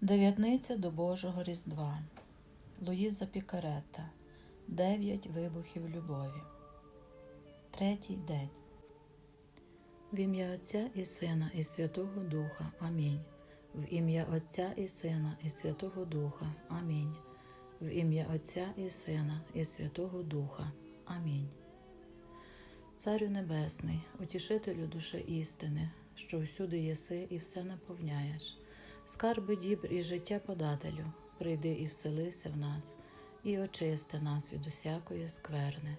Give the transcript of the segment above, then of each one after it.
Дев'ятниця до Божого Різдва Луїза Пікаретта Дев'ять вибухів любові. Третій день. В ім'я Отця і Сина, і Святого Духа. Амінь. В ім'я Отця і Сина, і Святого Духа. Амінь. В ім'я Отця і Сина, і Святого Духа. Амінь. Царю Небесний, утішителю душі істини, що всюди єси і все наповняєш. Скарби дібр і життя подателю, прийди і вселися в нас, і очисти нас від усякої скверни.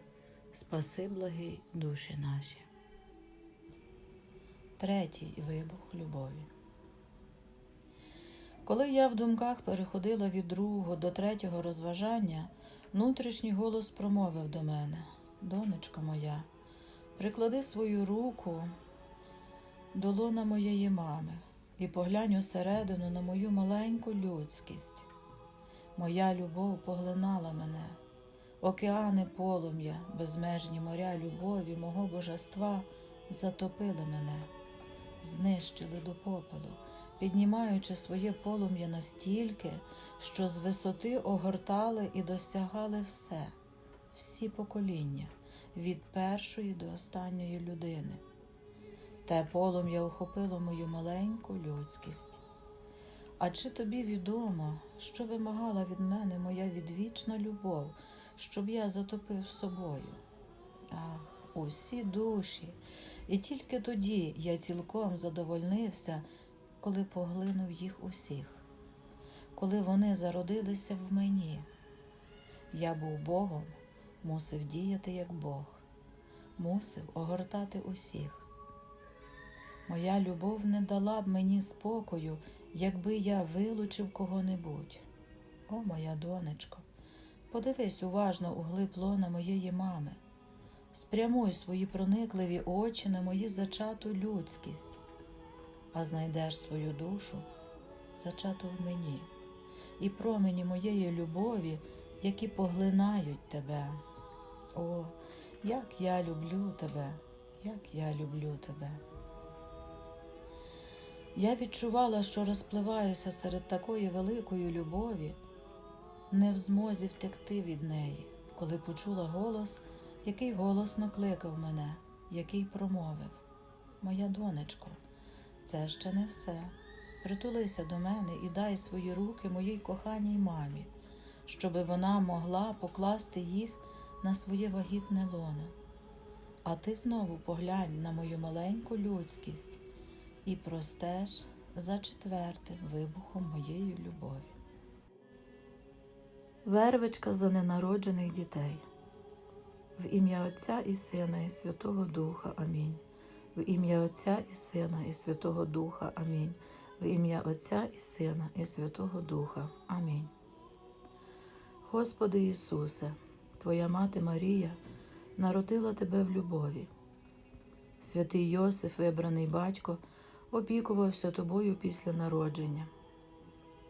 Спаси благі душі наші. Третій вибух любові. Коли я в думках переходила від другого до третього розважання, внутрішній голос промовив до мене: Донечко моя, приклади свою руку до лона моєї мами і поглянь усередину на мою маленьку людськість. Моя любов поглинала мене, океани полум'я, безмежні моря любові, мого божества затопили мене, знищили до попелу, піднімаючи своє полум'я настільки, що з висоти огортали і досягали все, всі покоління, від першої до останньої людини. Те полум'я охопило мою маленьку людськість. А чи тобі відомо, що вимагала від мене моя відвічна любов, щоб я затопив собою? Ах, усі душі, і тільки тоді я цілком задовольнився, коли поглинув їх усіх, коли вони зародилися в мені. Я був Богом, мусив діяти як Бог, мусив огортати усіх. Моя любов не дала б мені спокою, якби я вилучив кого-небудь. О, моя донечко, подивись уважно у глиб лона моєї мами, спрямуй свої проникливі очі на мою зачату людськість, а знайдеш свою душу, зачату в мені, і промені моєї любові, які поглинають тебе. О, як я люблю тебе, як я люблю тебе. Я відчувала, що розпливаюся серед такої великої любові, не в змозі втекти від неї, коли почула голос, який голосно кликав мене, який промовив: Моя донечко, це ще не все. Притулися до мене і дай свої руки моїй коханій мамі, щоби вона могла покласти їх на своє вагітне лоно. А ти знову поглянь на мою маленьку людськість і простеж за четвертим вибухом моєї любові. Вервичка за ненароджених дітей. В ім'я Отця і Сина, і Святого Духа. Амінь. В ім'я Отця і Сина, і Святого Духа. Амінь. В ім'я Отця і Сина, і Святого Духа. Амінь. Господи Ісусе, Твоя мати Марія народила Тебе в любові. Святий Йосиф, вибраний батько, опікувався тобою після народження.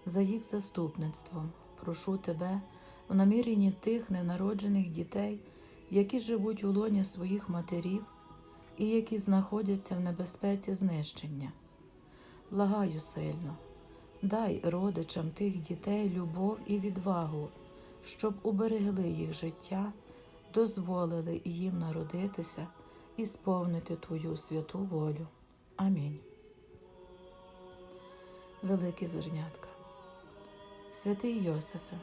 За їх заступництвом прошу тебе в наміренні тих ненароджених дітей, які живуть у лоні своїх матерів і які знаходяться в небезпеці знищення. Благаю сильно, дай родичам тих дітей любов і відвагу, щоб уберегли їх життя, дозволили їм народитися і сповнити Твою святу волю. Амінь. Великі зернятка. Святий Йосифе,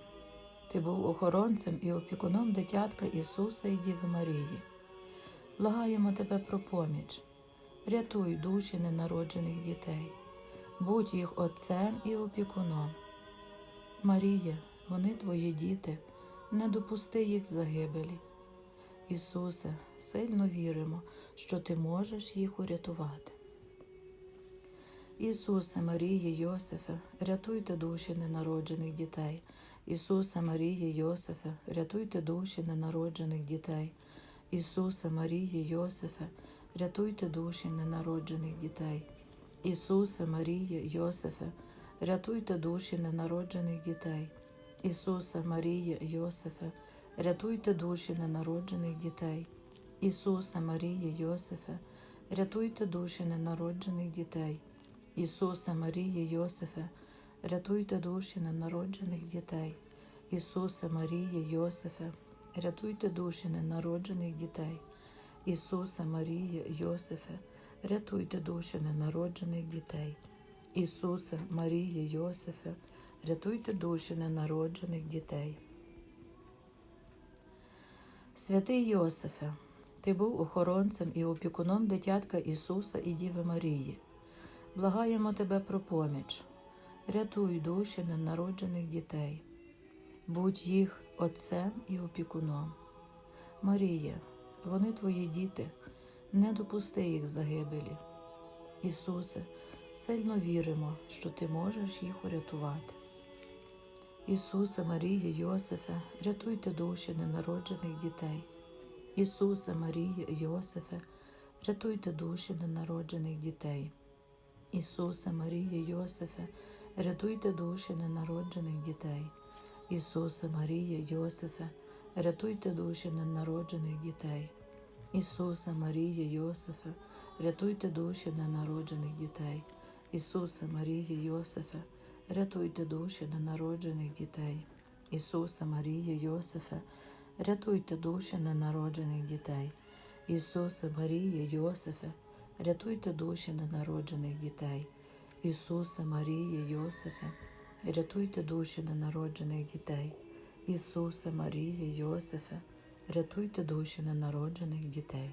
ти був охоронцем і опікуном дитятка Ісуса і Діви Марії. Благаємо тебе про поміч, рятуй душі ненароджених дітей, будь їх отцем і опікуном. Марія, вони твої діти, не допусти їх загибелі. Ісусе, сильно віримо, що ти можеш їх урятувати. Ісусе, Марії, Йосифе, рятуйте душі ненароджених дітей. Ісусе, Марії, Йосифе, рятуйте душі ненароджених дітей. Ісусе, Марії, Йосифе, рятуйте душі ненароджених дітей. Ісусе, Марії, Йосифе, рятуйте душі ненароджених дітей. Ісусе, Марія, Йосифе, рятуйте душі ненароджених дітей. Ісусе, Марія, Йосифе, рятуйте душі ненароджених дітей. Ісусе, Марія, Йосифе, рятуйте душі ненароджених дітей. Ісусе, Марія, Йосифе, рятуйте душі ненароджених дітей. Ісусе, Марія, Йосифе, рятуйте душі ненароджених дітей. Ісусе, Марія, Йосифе, рятуйте душі ненароджених дітей. Святий Йосифе, ти був охоронцем і опікуном дитятка Ісуса і Діви Марії. Благаємо тебе про поміч. Рятуй душі ненароджених дітей. Будь їх отцем і опікуном. Марія, вони твої діти, не допусти їх загибелі. Ісусе, сильно віримо, що ти можеш їх урятувати. Ісусе, Марія, Йосифе, рятуйте душі ненароджених дітей. Ісусе, Марія, Йосифе, рятуйте душі ненароджених дітей. Ісусе, Марія, Йосифе, рятуйте душі ненароджених дітей. Ісусе, Марія, Йосифе, рятуйте душі ненароджених дітей. Ісусе, Марія, Йосифе, рятуйте душі ненароджених дітей. Ісусе, Марія, Йосифе, рятуйте душі ненароджених дітей. Ісусе, Марія, Йосифе, рятуйте душі ненароджених дітей. Ісусе, Марія, Йосифе, рятуйте душі ненароджених дітей. Ісусе, Марія, Йосифе, рятуйте душі ненароджених дітей. Ісусе, Марія, Йосифе, рятуйте душі ненароджених дітей.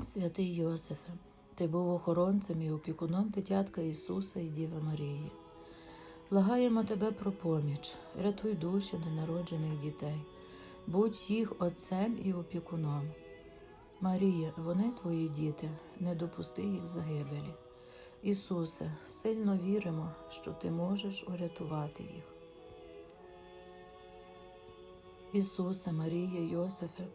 Святий Йосифе, ти був охоронцем і опікуном дитятка Ісуса і Діви Марії. Благаємо тебе про поміч, рятуй душі ненароджених дітей, будь їх отцем і опікуном. Марія, вони твої діти, не допусти їх загибелі. Ісусе, сильно віримо, що ти можеш урятувати їх. Ісусе, Марія, Йосифе,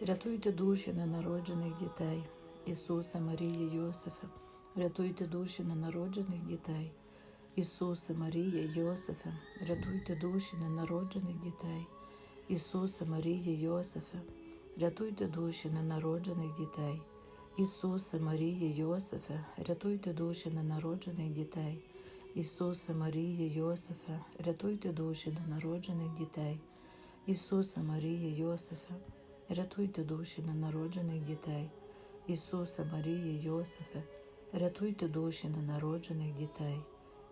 рятуйте душі ненароджених дітей. Ісусе, Марія, Йосифе, рятуйте душі ненароджених дітей. Ісусе, Марія, Йосифе, рятуйте душі ненароджених дітей. Ісусе, Марія, Йосифе, рятуйте душі ненароджених дітей. Ісусе, Марія, Йосифе, рятуйте душі ненароджених дітей. Ісусе, Марія, Йосифе, рятуйте душі ненароджених дітей. Ісусе, Марія, Йосифе, рятуйте душі ненароджених дітей. Ісусе, Марія, Йосифе, рятуйте душі ненароджених дітей.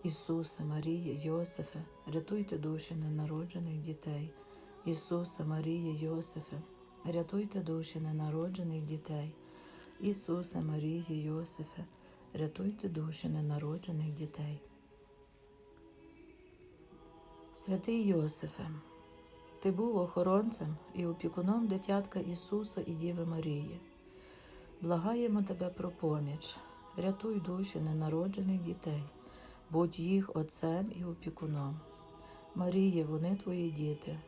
Ісусе, Марія, Йосифе, рятуйте душі ненароджених дітей. Ісусе, Марія, Йосифе, рятуйте душі ненароджених дітей. Ісусе, Марія, Йосифе, рятуйте душі ненароджених дітей. Святий Йосифе, ти був охоронцем і опікуном дитятка Ісуса і Діви Марії. Благаємо тебе про поміч, рятуй душі ненароджених дітей, будь їх отцем і опікуном. Маріє, вони твої діти,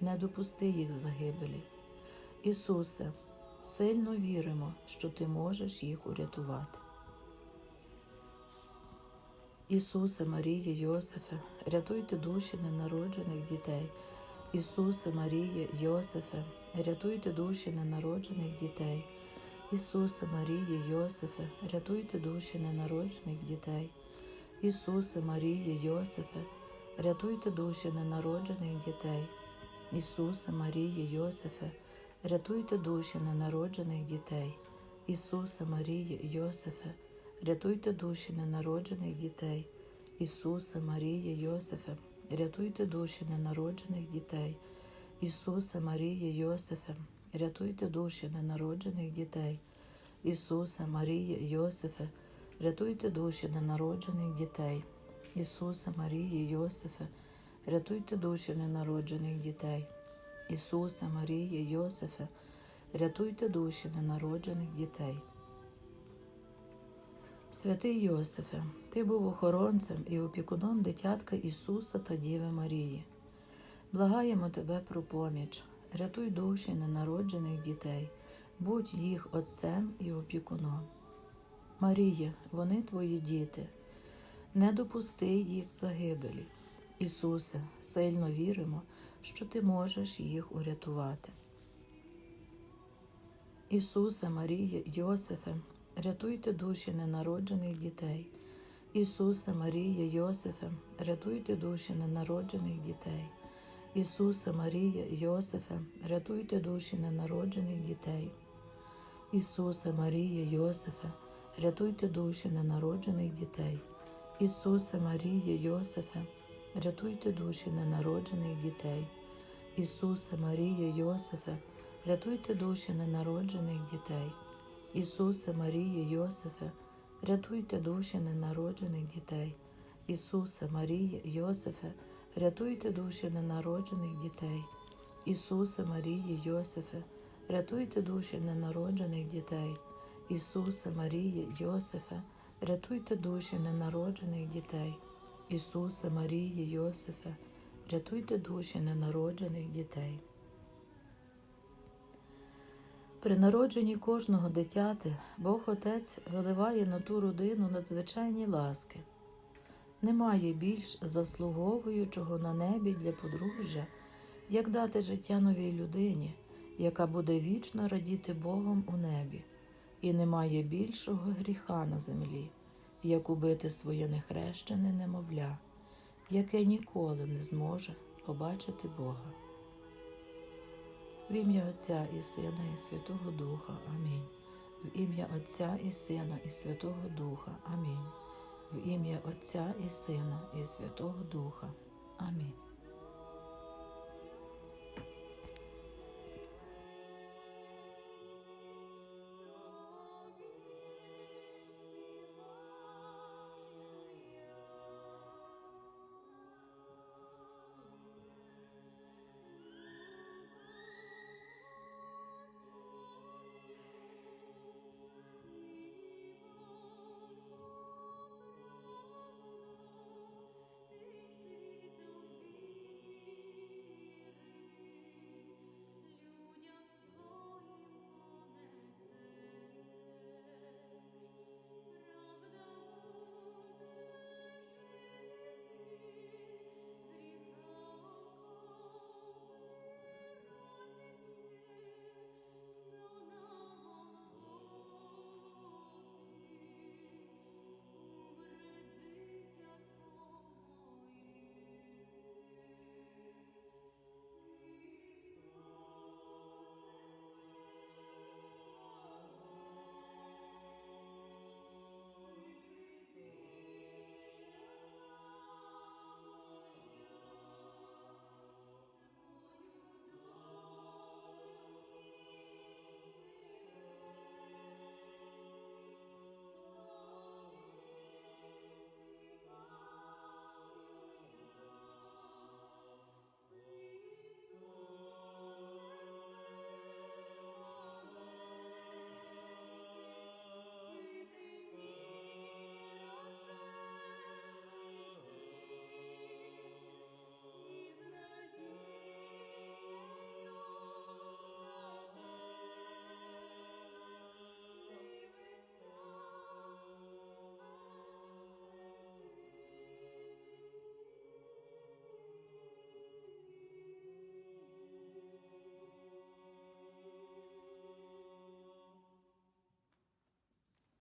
не допусти їх загибелі. Ісусе, сильно віримо, що ти можеш їх урятувати. Ісусе, Марія, Йосифе, рятуйте душі ненароджених дітей. Ісусе, Марія, Йосифе, рятуйте душі ненароджених дітей. Ісусе, Марія, Йосифе, рятуйте душі ненароджених дітей. Ісусе, Марія, Йосифе, рятуйте душі ненароджених дітей. Ісусе, Марія, Йосифе, рятуйте душі ненароджених дітей. Ісусе, Марія, Йосифе, рятуйте душі ненароджених дітей. Ісусе, Марія, Йосифе, рятуйте душі ненароджених дітей. Ісусе, Марія, Йосифе, рятуйте душі ненароджених дітей. Ісусе, Марія, Йосифе, рятуйте душі ненароджених дітей. Ісусе, Марія, Йосифе, рятуйте душі ненароджених дітей. Ісусе, Марія, Йосифе, рятуйте душі ненароджених дітей. Святий Йосифе, ти був охоронцем і опікуном дитятка Ісуса та Діви Марії. Благаємо тебе про поміч, рятуй душі ненароджених дітей, будь їх отцем і опікуном. Марія, вони твої діти, не допусти їх загибелі. Ісусе, сильно віримо, що ти можеш їх урятувати. Ісусе, Марія, Йосифе, рятуйте душі ненароджених дітей. Ісусе, Марія, Йосифе, рятуйте душі ненароджених дітей. Ісусе, Марія, Йосифе, рятуйте душі ненароджених дітей. Ісусе, Марія, Йосифе, рятуйте душі ненароджених дітей. Ісусе, Марія, Йосифе, рятуйте душі ненароджених дітей. Ісусе, Марія, Йосифе, рятуйте душі ненароджених дітей. Ісусе, Марія, Йосифе, рятуйте душі ненароджених дітей. Ісусе, Марія, Йосифе, рятуйте душі ненароджених дітей. Ісусе, Марія, Йосифе, рятуйте душі ненароджених дітей. Ісусе, Марія, Йосифе, рятуйте душі ненароджених дітей. Ісусе, Марія, Йосифе, рятуйте душі ненароджених дітей. При народженні кожного дитяти Бог Отець виливає на ту родину надзвичайні ласки. Немає більш заслуговуючого на небі для подружжя, як дати життя новій людині, яка буде вічно радіти Богом у небі, і немає більшого гріха на землі, як убити своє нехрещене немовля, яке ніколи не зможе побачити Бога. В ім'я Отця і Сина, і Святого Духа. Амінь. В ім'я Отця і Сина, і Святого Духа. Амінь. В ім'я Отця і Сина, і Святого Духа. Амінь.